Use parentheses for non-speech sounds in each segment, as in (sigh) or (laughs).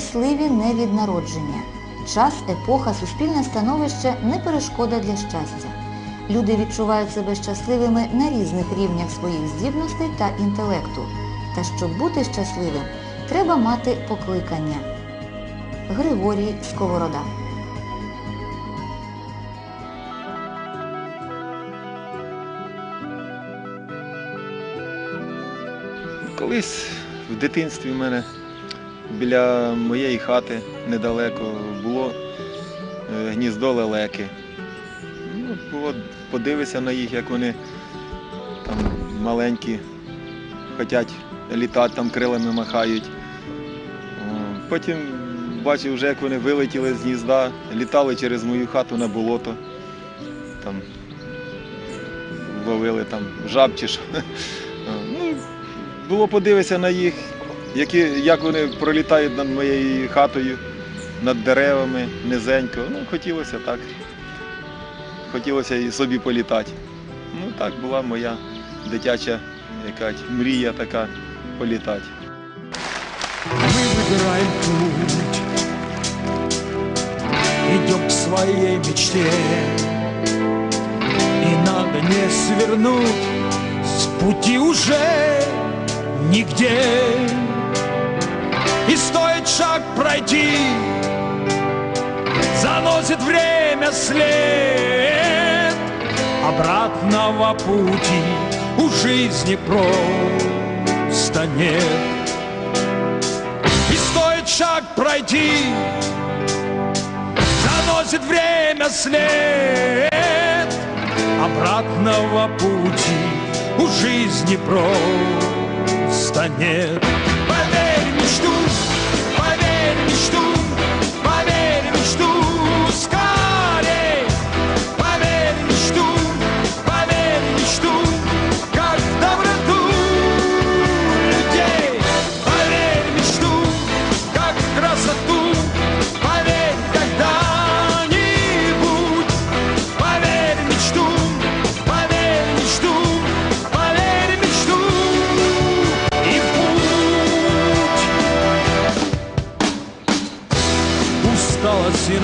щасливі не від народження. Час, епоха, суспільне становище не перешкода для щастя. Люди відчувають себе щасливими на різних рівнях своїх здібностей та інтелекту. Та щоб бути щасливим, треба мати покликання. Григорій Сковорода Колись в дитинстві в мене біля моєї хати недалеко було е, гніздо лелеки. Ну, було, подивися на їх, як вони там маленькі, хочуть літати, там крилами махають. Потім бачив вже, як вони вилетіли з гнізда, літали через мою хату на болото. Там ловили там жаб чи що. (laughs) Ну, було подивитися на їх, які, як вони пролітають над моєю хатою, над деревами, низенько. Ну, хотілося так. Хотілося і собі політати. Ну, так була моя дитяча якась мрія така політати. Мы выбираем путь, идем к своей мечте, и надо не свернуть с пути уже нигде. И стоит шаг пройти, заносит время след обратного пути. У жизни просто нет. И стоит шаг пройти Заносит время след Обратного пути. У жизни просто нет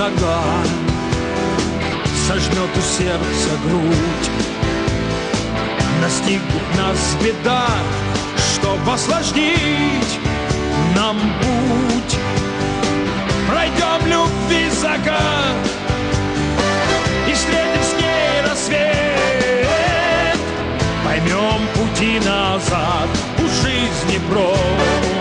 Иногда Сожмет у сердца грудь. Настигнет нас беда Чтобы осложнить нам путь. Пройдем любви закат И встретим с ней рассвет. Поймем пути назад У жизни просто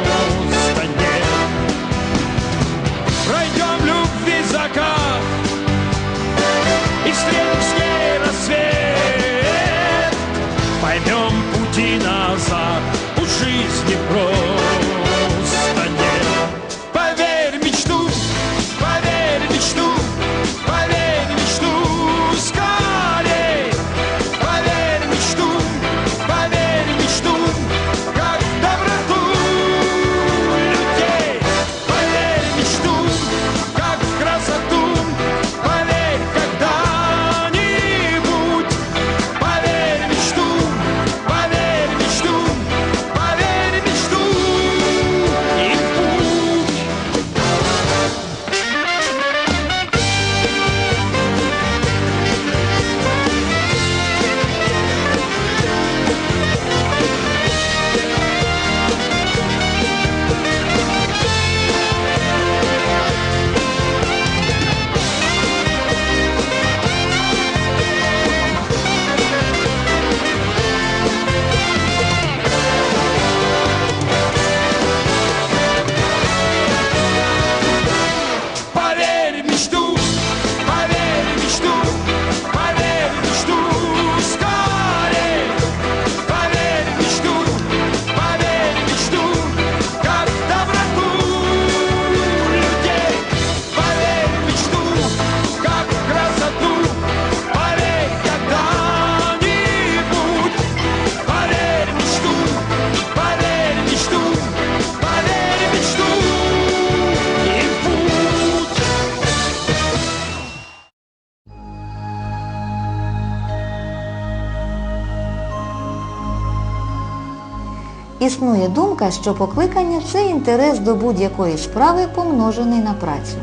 що покликання це інтерес до будь-якої справи, помножений на працю.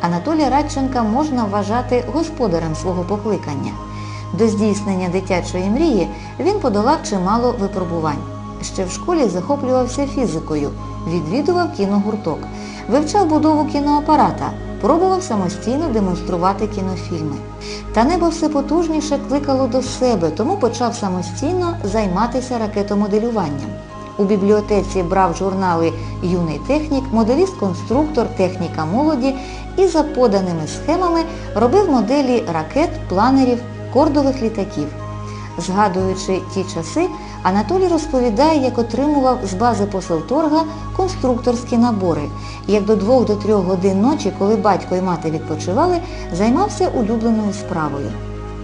Анатолія Радченка можна вважати господарем свого покликання. До здійснення дитячої мрії він подолав чимало випробувань. Ще в школі захоплювався фізикою, відвідував кіногурток, вивчав будову кіноапарата, пробував самостійно демонструвати кінофільми. Та небо все потужніше кликало до себе, тому почав самостійно займатися ракетомоделюванням. У бібліотеці брав журнали Юний технік, моделіст-конструктор, техніка молоді і за поданими схемами робив моделі ракет, планерів, кордових літаків. Згадуючи ті часи, Анатолій розповідає, як отримував з бази Поселторга конструкторські набори, як до 2-3 годин ночі, коли батько і мати відпочивали, займався улюбленою справою.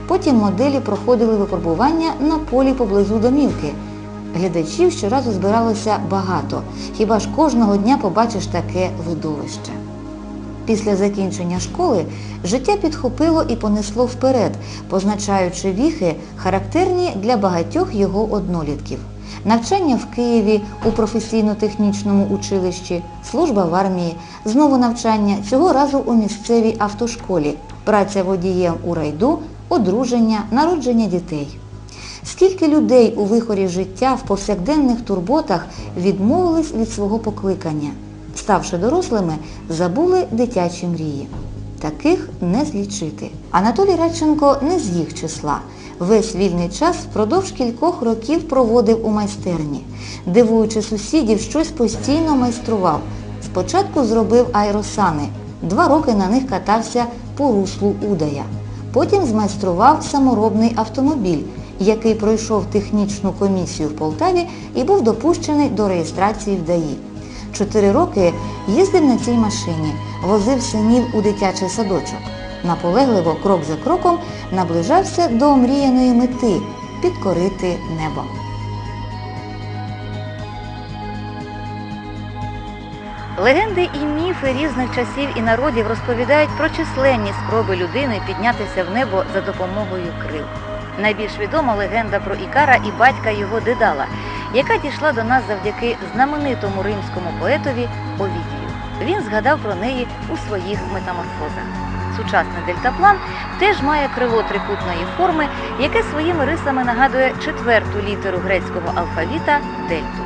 Потім моделі проходили випробування на полі поблизу домівки. Глядачів щоразу збиралося багато, хіба ж кожного дня побачиш таке видовище. Після закінчення школи життя підхопило і понесло вперед, позначаючи віхи, характерні для багатьох його однолітків. Навчання в Києві у професійно-технічному училищі, служба в армії, знову навчання, цього разу у місцевій автошколі, праця водієм у райду, одруження, народження дітей. Скільки людей у вихорі життя в повсякденних турботах відмовились від свого покликання, ставши дорослими, забули дитячі мрії. Таких не злічити. Анатолій Радченко не з їх числа. Весь вільний час впродовж кількох років проводив у майстерні. Дивуючи сусідів, щось постійно майстрував. Спочатку зробив аеросани. Два роки на них катався по руслу Удая. Потім змайстрував саморобний автомобіль, який пройшов технічну комісію в Полтаві і був допущений до реєстрації в ДАІ. Чотири роки їздив на цій машині, возив синів у дитячий садочок. Наполегливо, крок за кроком, наближався до омріяної мети підкорити небо. Легенди і міфи різних часів і народів розповідають про численні спроби людини піднятися в небо за допомогою крил. Найбільш відома легенда про Ікара і батька його Дедала, яка дійшла до нас завдяки знаменитому римському поетові Овідію. Він згадав про неї у своїх метаморфозах. Сучасний дельтаплан теж має крило трикутної форми, яке своїми рисами нагадує четверту літеру грецького алфавіта дельту.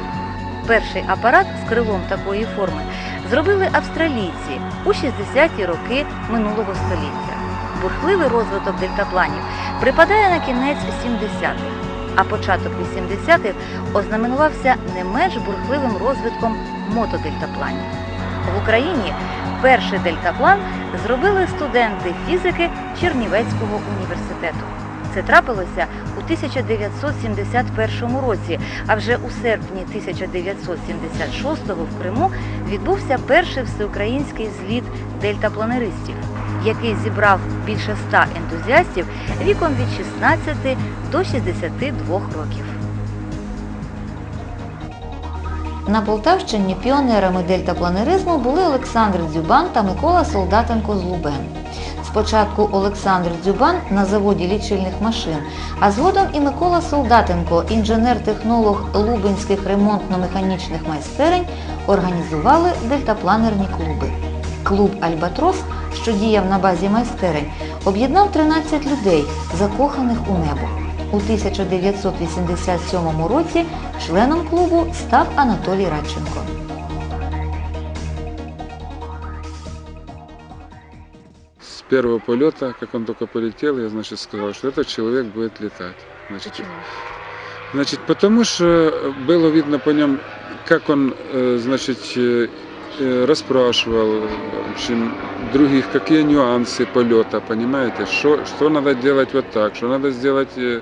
Перший апарат з крилом такої форми зробили австралійці у 60-ті роки минулого століття. Бурхливий розвиток дельтапланів припадає на кінець 70-х, а початок 80-х ознаменувався не менш бурхливим розвитком мотодельтапланів. В Україні перший дельтаплан зробили студенти фізики Чернівецького університету. Це трапилося у 1971 році, а вже у серпні 1976 в Криму відбувся перший всеукраїнський зліт дельтапланеристів, який зібрав більше ста ентузіастів віком від 16 до 62 років. На Полтавщині піонерами дельтапланеризму були Олександр Дзюбан та Микола Солдатенко з Лубен. Спочатку Олександр Дзюбан на заводі лічильних машин, а згодом і Микола Солдатенко, інженер-технолог Лубенських ремонтно-механічних майстерень, організували дельтапланерні клуби. Клуб Альбатрос, що діяв на базі майстерень, об'єднав 13 людей, закоханих у небо. У 1987 році членом клубу став Анатолій Радченко. С первого полета, как он только полетел, я, значит, сказал, что этот человек будет летать. Значит, Значит, потому что было видно по нем, как он, э, значит, э, э, расспрашивал, в общем, других, какие нюансы полета, понимаете, что, что надо делать вот так, что надо сделать э,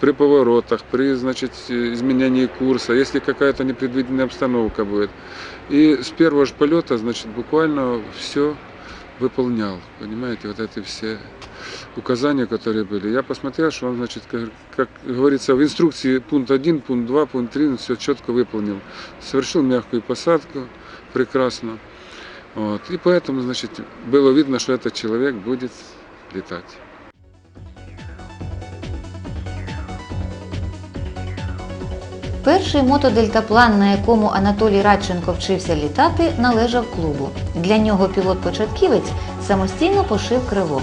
при поворотах, при, значит, э, изменении курса, если какая-то непредвиденная обстановка будет. И с первого же полета, значит, буквально все выполнял, понимаете, вот эти все указания, которые были. Я посмотрел, что он, значит, как, как говорится, в инструкции пункт 1, пункт 2, пункт 3, он все четко выполнил. Совершил мягкую посадку, прекрасно. Вот. И поэтому, значит, было видно, что этот человек будет летать. Перший мотодельтаплан, на якому Анатолій Радченко вчився літати, належав клубу. Для нього пілот-початківець самостійно пошив крило.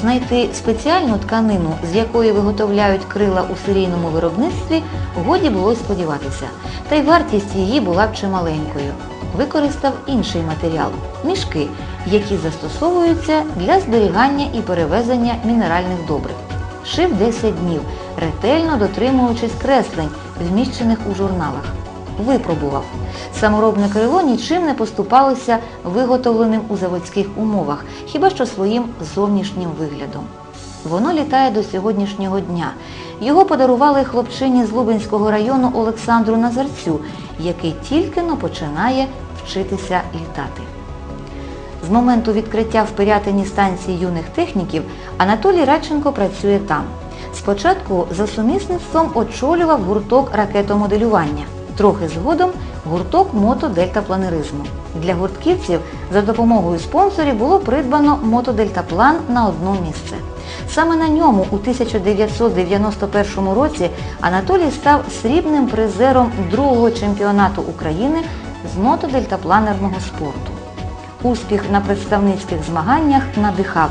Знайти спеціальну тканину, з якої виготовляють крила у серійному виробництві, годі було й сподіватися. Та й вартість її була б чималенькою. Використав інший матеріал мішки, які застосовуються для зберігання і перевезення мінеральних добрив. Шив 10 днів, ретельно дотримуючись креслень, вміщених у журналах. Випробував. Саморобне крило нічим не поступалося виготовленим у заводських умовах, хіба що своїм зовнішнім виглядом. Воно літає до сьогоднішнього дня. Його подарували хлопчині з Лубенського району Олександру Назарцю, який тільки но починає вчитися літати. З моменту відкриття в Пирятині станції юних техніків Анатолій Радченко працює там. Спочатку за сумісництвом очолював гурток ракетомоделювання, трохи згодом гурток мотодельтапланеризму. Для гуртківців за допомогою спонсорів було придбано мотодельтаплан на одно місце. Саме на ньому у 1991 році Анатолій став срібним призером другого чемпіонату України з мотодельтапланерного спорту. Успіх на представницьких змаганнях надихав,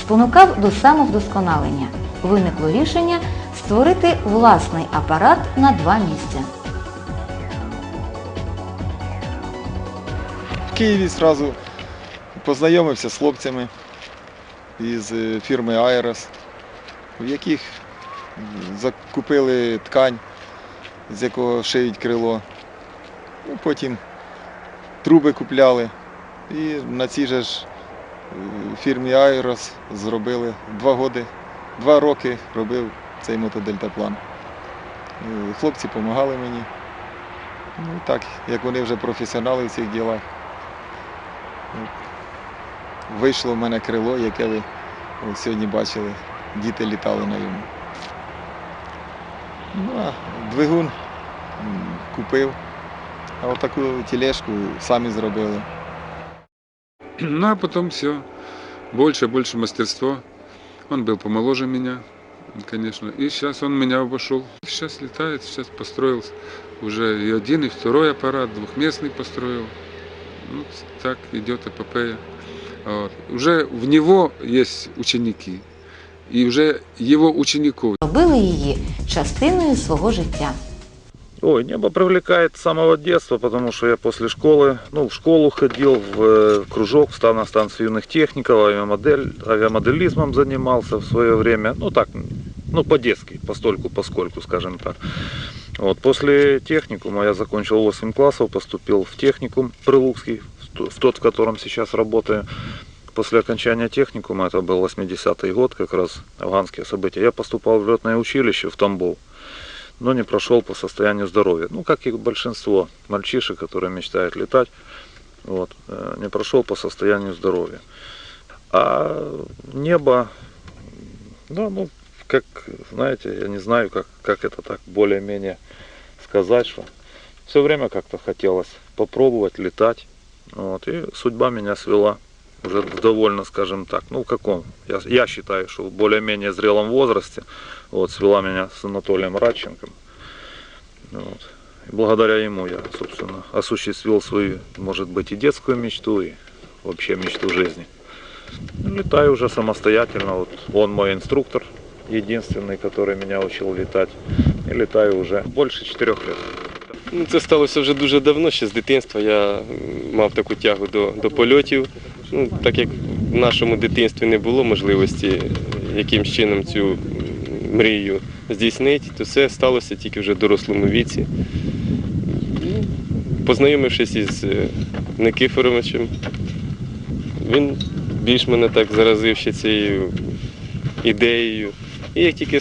спонукав до самовдосконалення. Виникло рішення створити власний апарат на два місця. Києві одразу познайомився з хлопцями із е, фірми Аерос, в яких закупили ткань, з якого шиють крило. Ну, потім труби купляли. І на цій же ж е, фірмі Аерос зробили два роки, два роки робив цей мотодельтаплан. Е, Хлопці допомагали мені. Ну так, як вони вже професіонали в цих ділах. Вийшло в мене крило, яке ви сьогодні бачили. Діти літали на ньому. Ну, а двигун купив, а отаку тележку самі зробили. Ну а потом все. Больше, больше мастерство. Он был помоложе меня, конечно. И сейчас он меня обошел. Сейчас летает, сейчас построил уже и один, и второй аппарат, двухместный построил. Ну, так идет эпопея. Вот. Уже в него есть ученики. И уже его учеников Робили її частиною свого життя. Ой, небо привлекает с самого детства, потому что я после школы, ну, в школу ходил, в, э, в кружок, встал на станцию юных техников, авиамодель, авиамоделизмом занимался в свое время, ну так, ну по-детски, постольку, поскольку, скажем так. Вот, после техникума я закончил 8 классов, поступил в техникум Прилукский, в тот, в котором сейчас работаю. После окончания техникума, это был 80-й год, как раз афганские события, я поступал в летное училище в Тамбов но не прошел по состоянию здоровья. Ну, как и большинство мальчишек, которые мечтают летать, вот, э, не прошел по состоянию здоровья. А небо, да, ну, как, знаете, я не знаю, как, как это так более-менее сказать, что все время как-то хотелось попробовать летать. Вот, и судьба меня свела уже довольно, скажем так, ну, в каком, я, я считаю, что в более-менее зрелом возрасте, вот, свела меня с Анатолием Радченком. Вот. И благодаря ему я, собственно, осуществил свою, может быть, и детскую мечту, и вообще мечту жизни. Летаю уже самостоятельно. Вот он мой инструктор, единственный, который меня учил летать. И летаю уже больше четырех лет. Ну, це сталося вже дуже давно, ще з дитинства. Я м, мав таку тягу до, до польотів. Ну, так як в нашому дитинстві не було можливості е, якимсь чином цю м, мрію здійснити, то це сталося тільки вже в дорослому віці. Ну, Познайомившись із е, Никифоровичем, він більш мене так заразив ще цією ідеєю. І як тільки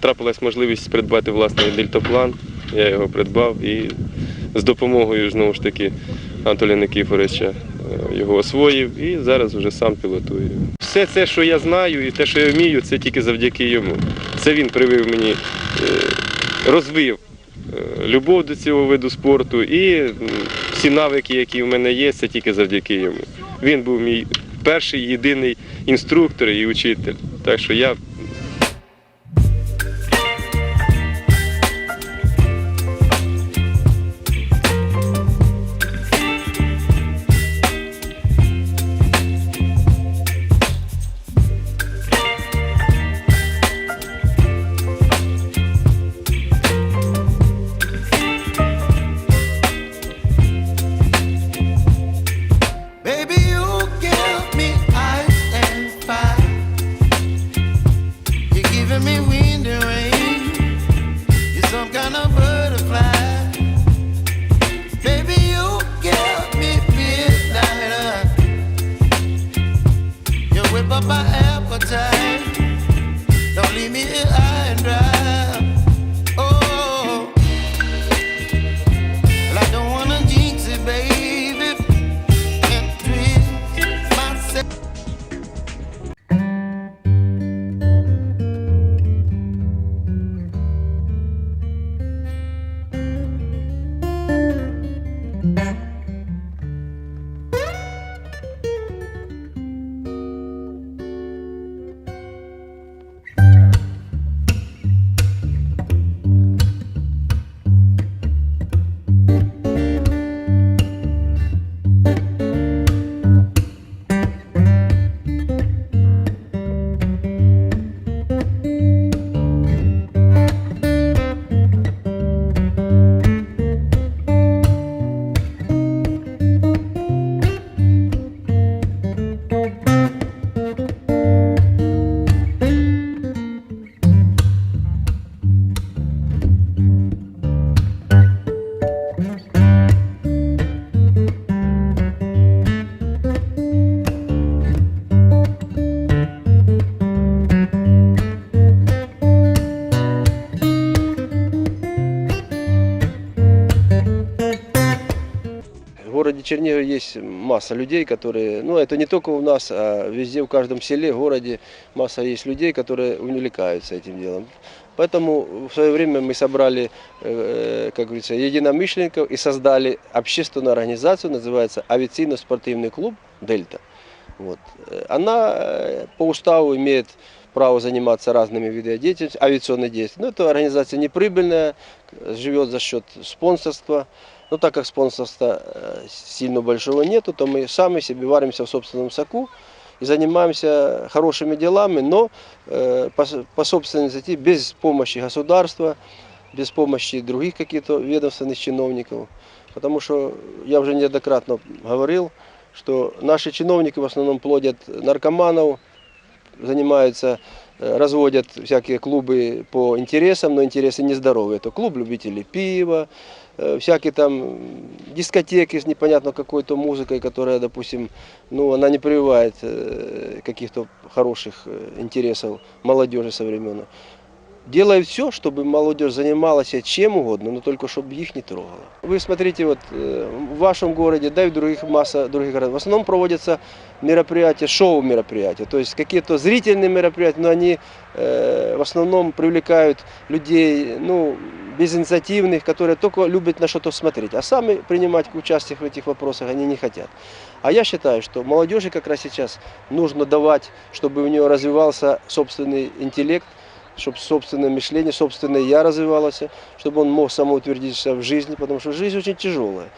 трапилась можливість придбати власний дельтаплан, я його придбав і з допомогою знову ж таки Анатолія Никифоровича е, його освоїв і зараз вже сам пілотую. Все це, що я знаю і те, що я вмію, це тільки завдяки йому. Це він привив мені, е, розвив е, любов до цього виду спорту і всі навики, які в мене є, це тільки завдяки йому. Він був мій перший єдиний інструктор і учитель. Так що я городе Чернигове есть масса людей, которые, ну это не только у нас, а везде, в каждом селе, городе масса есть людей, которые увлекаются этим делом. Поэтому в свое время мы собрали, э, как говорится, единомышленников и создали общественную организацию, называется авиационно-спортивный клуб «Дельта». Вот. Она э, по уставу имеет право заниматься разными видами деятельности, авиационной деятельности. Но эта организация неприбыльная, живет за счет спонсорства. Но так как спонсорства э, сильно большого нету, то мы сами себе варимся в собственном соку и занимаемся хорошими делами, но э, по, с- по собственной инициативе, без помощи государства, без помощи других каких-то ведомственных чиновников. Потому что я уже неоднократно говорил, что наши чиновники в основном плодят наркоманов, занимаются, э, разводят всякие клубы по интересам, но интересы нездоровые. Это клуб любителей пива, э, всякие там м, дискотеки с непонятно какой-то музыкой, которая, допустим, ну, она не прививает э, каких-то хороших э, интересов молодежи современной. Делают все, чтобы молодежь занималась чем угодно, но только чтобы их не трогало. Вы смотрите, вот э, в вашем городе, да и в других масса других городов, в основном проводятся мероприятия, шоу-мероприятия, то есть какие-то зрительные мероприятия, но они э, в основном привлекают людей, ну, безинициативных, которые только любят на что-то смотреть, а сами принимать участие в этих вопросах они не хотят. А я считаю, что молодежи как раз сейчас нужно давать, чтобы у нее развивался собственный интеллект, чтобы собственное мышление, собственное я развивалось, чтобы он мог самоутвердиться в жизни, потому что жизнь очень тяжелая.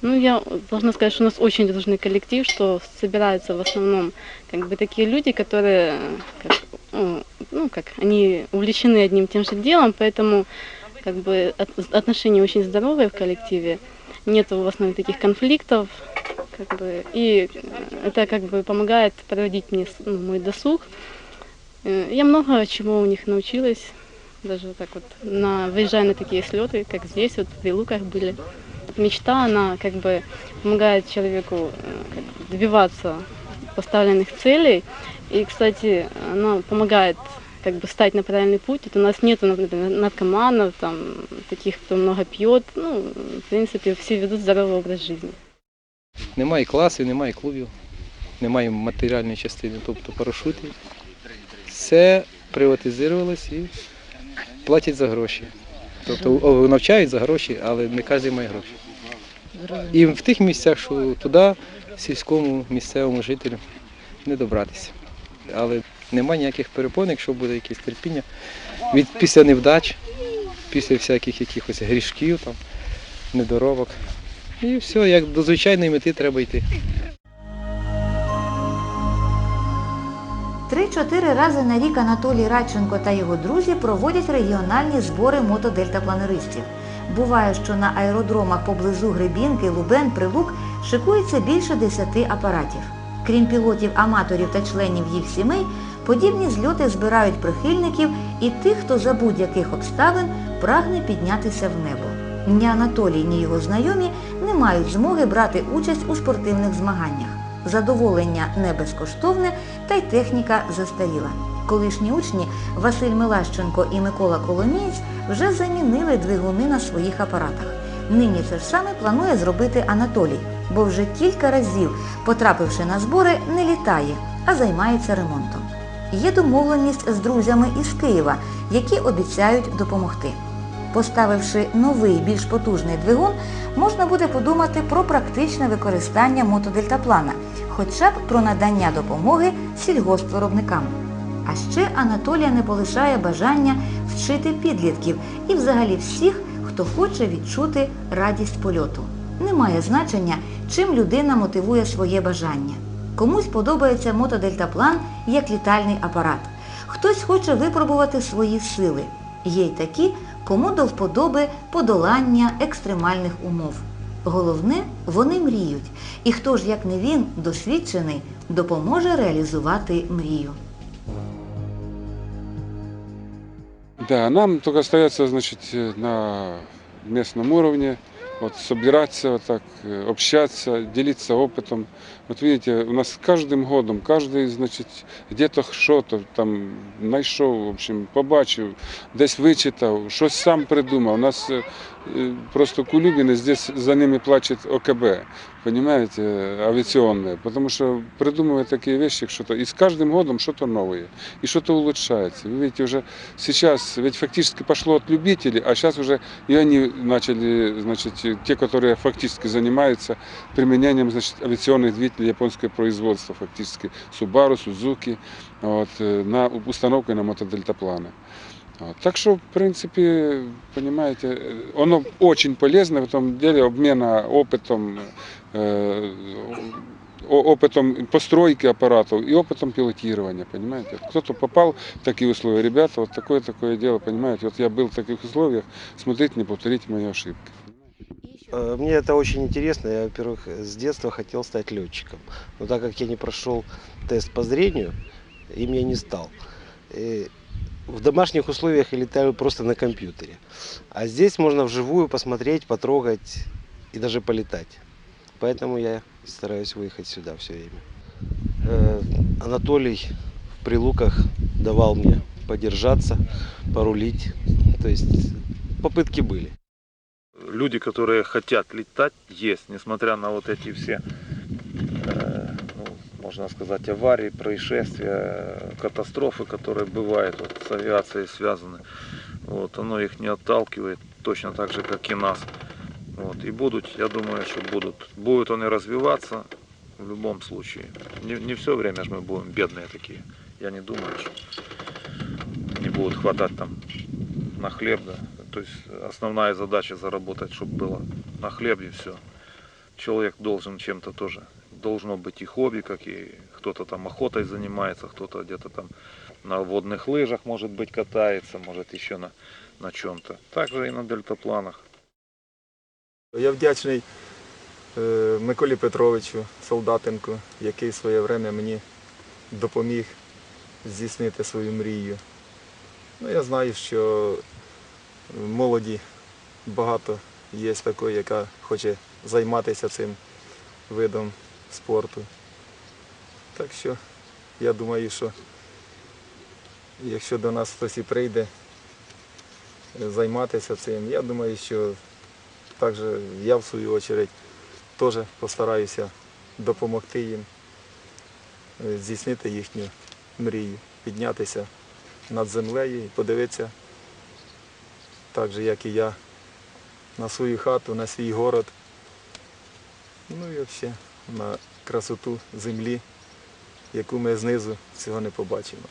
Ну, я должна сказать, что у нас очень дружный коллектив, что собираются в основном как бы такие люди, которые, как, ну, ну, как, они увлечены одним тем же делом, поэтому как бы от- отношения очень здоровые в коллективе, нету в основном таких конфликтов, как бы, и это как бы помогает проводить мне ну, мой досуг. Э, Я много чего у них научилась, даже вот так вот, на, выезжая на такие слеты, как здесь, вот в Прилуках были мечта, она как бы помогает человеку э, как бы добиваться поставленных целей. И, кстати, она помогает как бы стать на правильный путь. Вот у нас нету, например, наркоманов, там, таких, кто много пьет. Ну, в принципе, все ведут здоровый образ жизни. Немає класів, немає клубів, немає матеріальної частини, тобто парашутів. Все приватизувалось і платять за гроші. Тобто навчають за гроші, але не кожен має гроші. І в тих місцях, що туди, сільському місцевому жителю не добратися. Але немає ніяких перепон, якщо буде якесь терпіння. Від, після невдач, після всяких якихось грішків, там, недоробок. І все, як до звичайної мети треба йти. Три-чотири рази на рік Анатолій Радченко та його друзі проводять регіональні збори мотодельтапланеристів. Буває, що на аеродромах поблизу Гребінки, Лубен, Прилук шикується більше десяти апаратів. Крім пілотів, аматорів та членів їх сімей, Подібні зльоти збирають прихильників і тих, хто за будь-яких обставин прагне піднятися в небо. Ні Анатолій, ні його знайомі не мають змоги брати участь у спортивних змаганнях. Задоволення не безкоштовне, та й техніка застаріла. Колишні учні Василь Милащенко і Микола Коломієць вже замінили двигуни на своїх апаратах. Нині це ж саме планує зробити Анатолій, бо вже кілька разів, потрапивши на збори, не літає, а займається ремонтом. Є домовленість з друзями із Києва, які обіцяють допомогти. Поставивши новий, більш потужний двигун, можна буде подумати про практичне використання мотодельтаплана, хоча б про надання допомоги сільгоспвиробникам. А ще Анатолія не полишає бажання вчити підлітків і взагалі всіх, хто хоче відчути радість польоту. Немає значення, чим людина мотивує своє бажання. Комусь подобається мотодельтаплан як літальний апарат. Хтось хоче випробувати свої сили. Є й такі, кому до вподоби подолання екстремальних умов. Головне, вони мріють. І хто ж, як не він, досвідчений, допоможе реалізувати мрію. Да, нам только остается, значит, э, на местном уровне вот собираться, вот так, э, общаться, делиться опытом. Вот видите, у нас каждым годом, каждый, значит, где-то что-то там знайшов, в общем, побачив, десь вичитав, щось сам придумав. У нас е, е, просто Кулюбіни, здесь за ними плачет ОКБ, Понимаете, авиационное, потому что придумывают такие вещи, что-то, и с каждым годом что-то новое, и что-то улучшается. Вы видите, уже сейчас, ведь фактически пошло от любителей, а сейчас уже и они начали, значит, те, которые фактически занимаются применением, значит, авиационных двигателей японского производства, фактически Subaru, Suzuki, вот, э, на установку на мотодельтапланы. Так что, в принципе, понимаете, э, оно очень полезно в этом деле обмена опытом, опытом постройки аппаратов и опытом пилотирования, понимаете. Кто-то попал в такие условия, ребята, вот такое-такое дело, понимаете, вот я был в таких условиях, смотрите, не повторите мои ошибки. Мне это очень интересно. Я, во-первых, с детства хотел стать летчиком. Но так как я не прошел тест по зрению, им я не стал. И в домашних условиях я летаю просто на компьютере. А здесь можно вживую посмотреть, потрогать и даже полетать. Поэтому я стараюсь выехать сюда все время. Э, Анатолий в Прилуках давал мне подержаться, порулить. То есть попытки были. люди, которые хотят летать, есть, несмотря на вот эти все, э, ну, можно сказать, аварии, происшествия, катастрофы, которые бывают вот, с авиацией связаны. Вот, оно их не отталкивает, точно так же, как и нас. Вот, и будут, я думаю, что будут. Будут они развиваться в любом случае. Не, не все время же мы будем бедные такие. Я не думаю, что не будут хватать там на хлеб, да. То есть основная задача заработать, чтобы было на хлеб и все. Человек должен чем-то тоже. Должно быть и хобби, как и кто-то там охотой занимается, кто-то где-то там на водных лыжах, может быть, катается, может еще на, на чем-то. Также и на дельтапланах. Я вдячний е, Миколі Петровичу Солдатенку, який в своє время мені допоміг здійснити свою мрію. Ну, я знаю, що молоді багато є такої, яка хоче займатися цим видом спорту. Так що я думаю, що якщо до нас хтось і прийде е, займатися цим, я думаю, що також я в свою чергу теж постараюся допомогти їм е, здійснити їхню мрію, піднятися над землею і подивитися, так же, як і я, на свою хату, на свій город, ну і взагалі на красоту землі, яку ми знизу цього не побачимо.